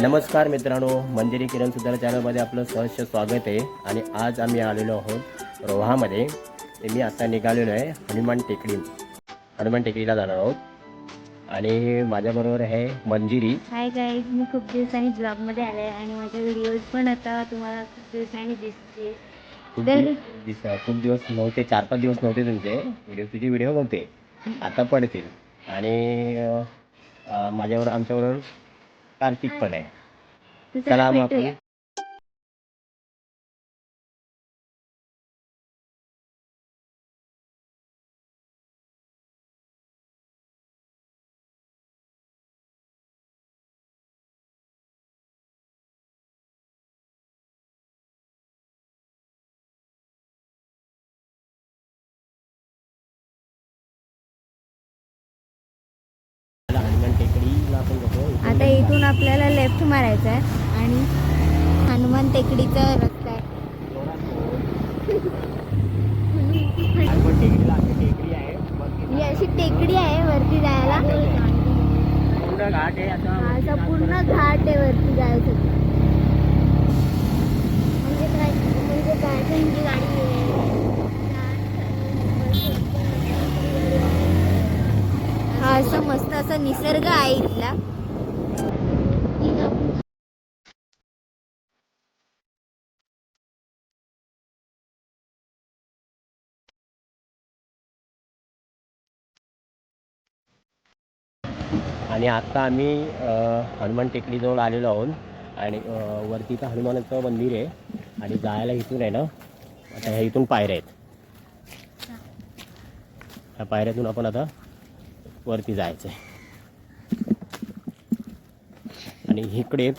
नमस्कार मित्रांनो मंदिरी किरण सुधार चॅनलमध्ये आपलं सहर्ष स्वागत आहे. आणि आज आम्ही आलेलो आहोत रोहामध्ये. मी आता निघालेलो आहे हनुमान टेकडी. हनुमान टेकडीला जाणार आहोत. आणि माझ्याबरोबर आहे मंजिरी. हाय गाईज मी खूप दिवसांनी ब्लॉगमध्ये आले आणि माझे व्हिडिओज पण आता तुम्हाला खूप दिवसांनी दिसते खूप दिवस दिस- खूप दिवस नव्हते चार पाच दिवस नव्हते तुमचे. व्हिडिओ तुझे व्हिडिओ नव्हते. आता पडतील आणि अं, अं, माझ्यावर आमच्याबरोबर कार्तिक पण आहे. तर चला मग भेटूया. आपण चला, हनुमान टेकडीला आपण जातो इथून आता इथून आपल्याला left मारायचं आहे आणि हनुमान टेकडीचा रस्ता आहे. ही अशी टेकडी आहे वरती जायला. असा पूर्ण घाट आहे वरती जायसाठी म्हणजे काय? म्हणजे गाडी हा असं मस्त असा निसर्ग आहे इथला. आणि आत्ता आम्ही हनुमान टेकडीजवळ आलेलो आहोत आणि वरती तर हनुमानाचं मंदिर आहे आणि जायला इथून आहे ना आता ह्या इथून पायऱ्या आहेत. ह्या पायऱ्यातून आपण आता वरती जायचं आहे आणि इकडे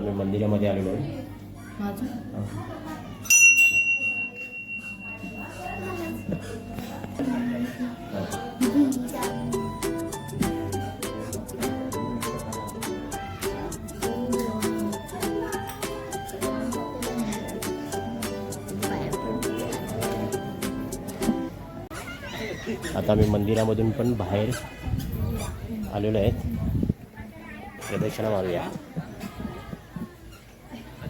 आता मी मंदिरामध्ये आलेलो. आता मी मंदिरामधून पण बाहेर आलेलो आहे प्रदक्षिणा मारूया.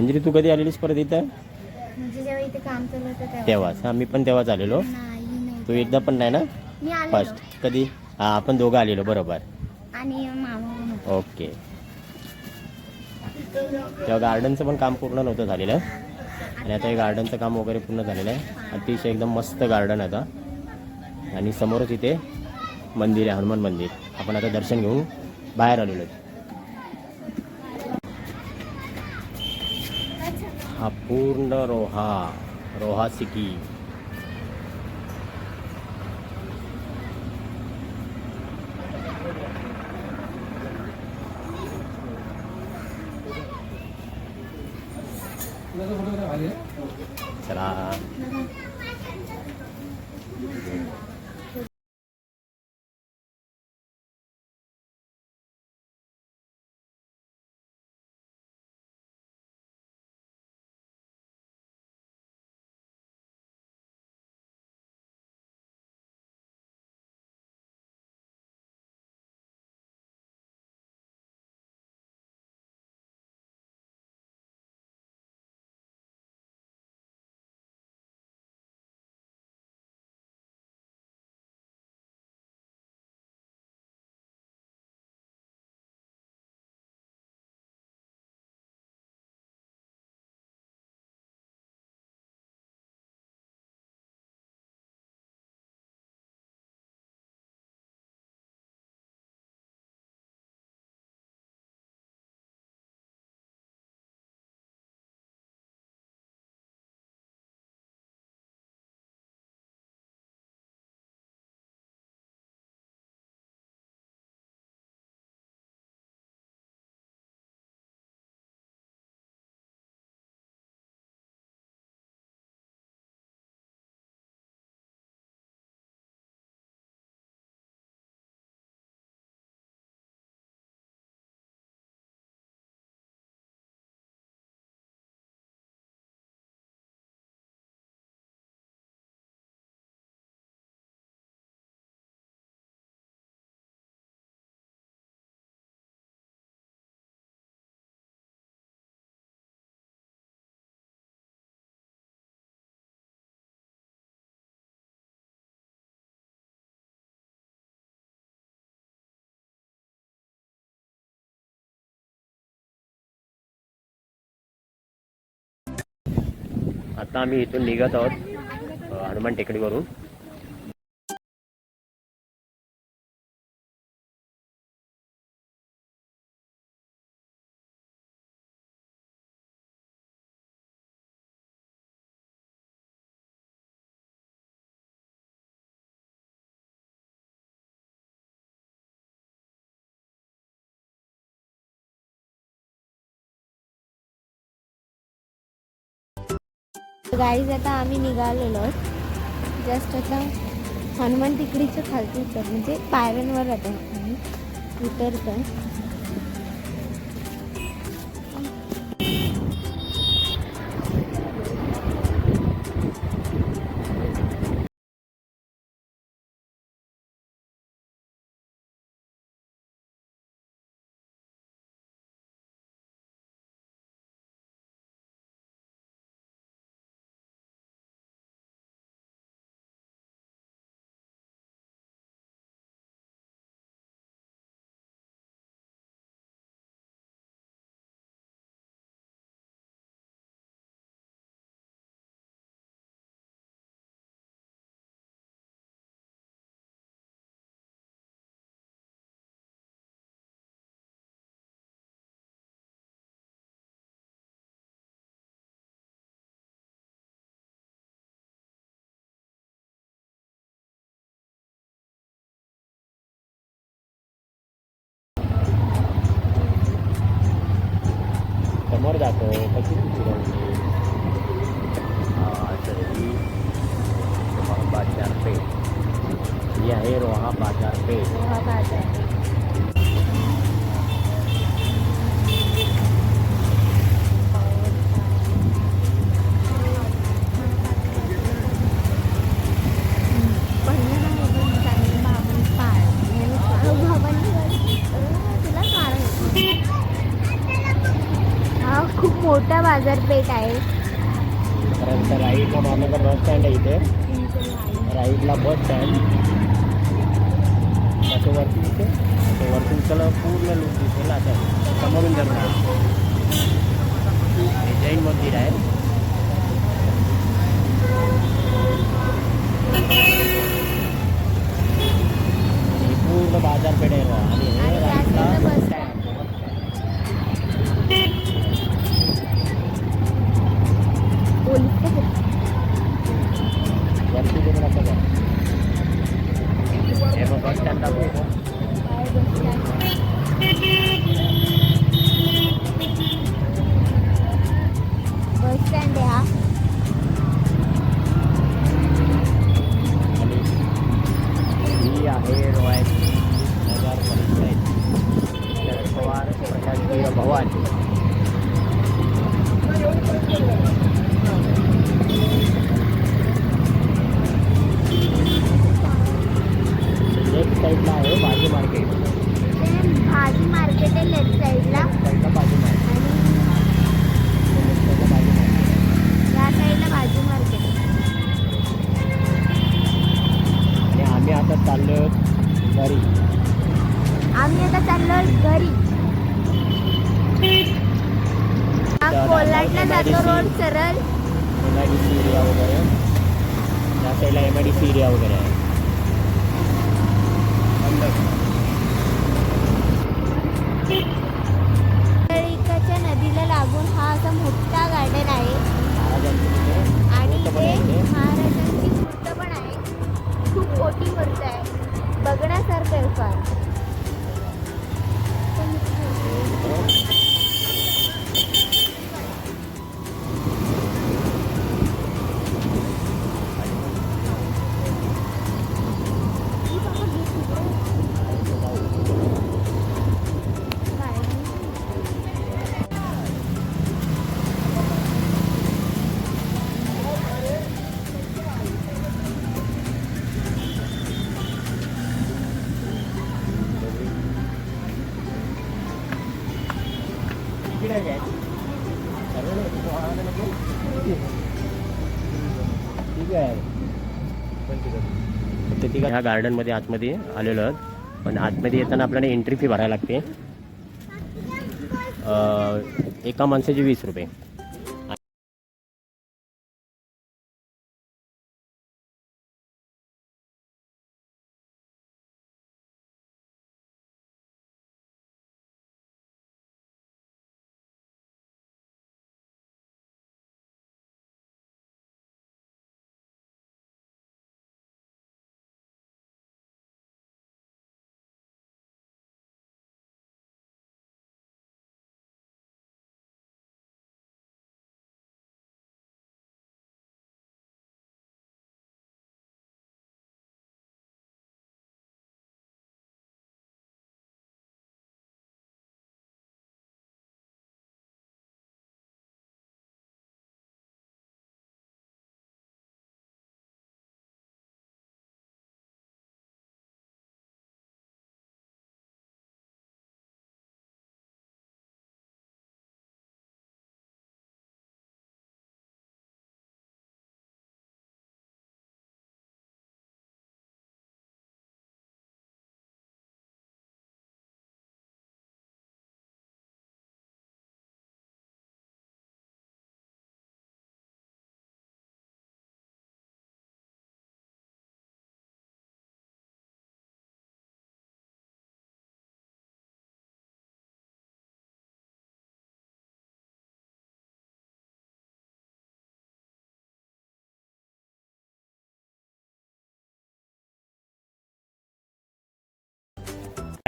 म्हणजे तू कधी आलेलीस परत इथं? म्हणजे जेव्हा इथे काम चालू होतं तेव्हा. तेव्हाच. हा मी पण तेव्हाच आलेलो. नाही नाही. तू एकदा पण नाही ना? मी फर्स्ट कधी? हा आपण दोघं आलेलो बरोबर. आणि मामा पण होता. ओके. तेव्हा गार्डनचं पण काम पूर्ण नव्हतं झालेलं. आणि आता हे गार्डनचं काम वगैरे पूर्ण झालेलं आहे. अतिशय एकदम मस्त गार्डन आता. आणि समोरच इथे मंदिर आहे हनुमान मंदिर. आपण आता दर्शन घेऊन बाहेर आलेलो आहे. हा पूर्ण रोहा रोहा सिटी चला. आता आम्ही इथून निघत आहोत हनुमान टेकडीवरून. गाईज आता आम्ही निघालेलो. जस्ट आता हनुमान तिकडीच्या खालती उतर म्हणजे पायऱ्यांवर आता आम्ही उतरतोय. समोर जातो कशी फिरवली ही रोहा बाजारपेठ ही आहे रोहा बाजारपेठ हा बाजार बाजारपेठ आहे. राईटला मारण्याचा बस स्टँड आहे इथे. राईटला बस स्टँड त्याच्या वरती इथे. त्या वरती त्याला पूर्ण लुक दिसेल आता. समोरून धरणार हे जैन मंदिर आहे. पूर्ण बाजारपेठ आहे. आणि राईटला बस स्टँड वरती तिकडे असं बघ. हे मग बस स्टँड दाखवू का? त्या साईडला M I D C area वगैरे आहे ह्या गार्डनमध्ये आतमध्ये आलेलो आहोत. पण आतमध्ये येताना आपल्याला एंट्री फी भरायला लागते. एका माणसाची वीस रुपये.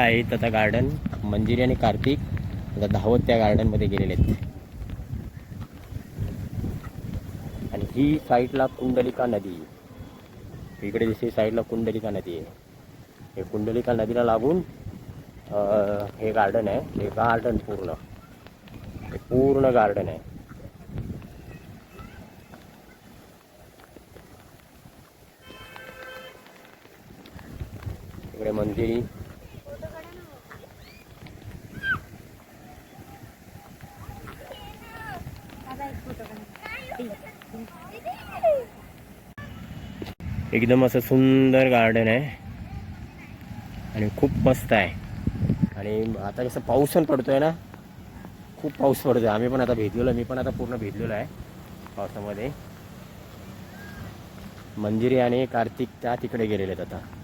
आहेत आता गार्डन मंजिरी आणि कार्तिक आता धावत त्या गार्डनमध्ये गेलेले आहेत. आणि ही साईडला कुंडलिका नदी. इकडे दिसते साईडला कुंडलिका नदी आहे. हे कुंडलिका नदीला लागून हे गार्डन आहे. हे गार्डन पूर्ण. हे पूर्ण गार्डन आहे. इकडे मंदिरी एकदम असं सुंदर गार्डन आहे. आणि खूप मस्त आहे. आणि आता कसं पाऊस पण पडतोय ना. खूप पाऊस पडतोय. आम्ही पण आता भेजलेलो मी पण आता पूर्ण भेजलेलो आहे पावसामध्ये. मंजिरी आणि कार्तिक त्या तिकडे गेलेले आहेत आता.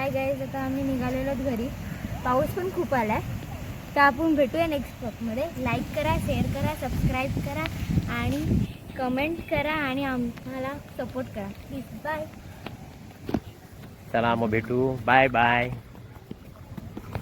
हाय गाईज आता आम्ही निघालेलो घरी. पाऊस पण खूप आलाय. तर आपण भेटूया नेक्स्ट ब्लॉगमध्ये लाईक करा शेअर करा सबस्क्राईब करा आणि कमेंट करा आणि आम्हाला सपोर्ट करा. प्लीज बाय चला मग भेटू. Bye bye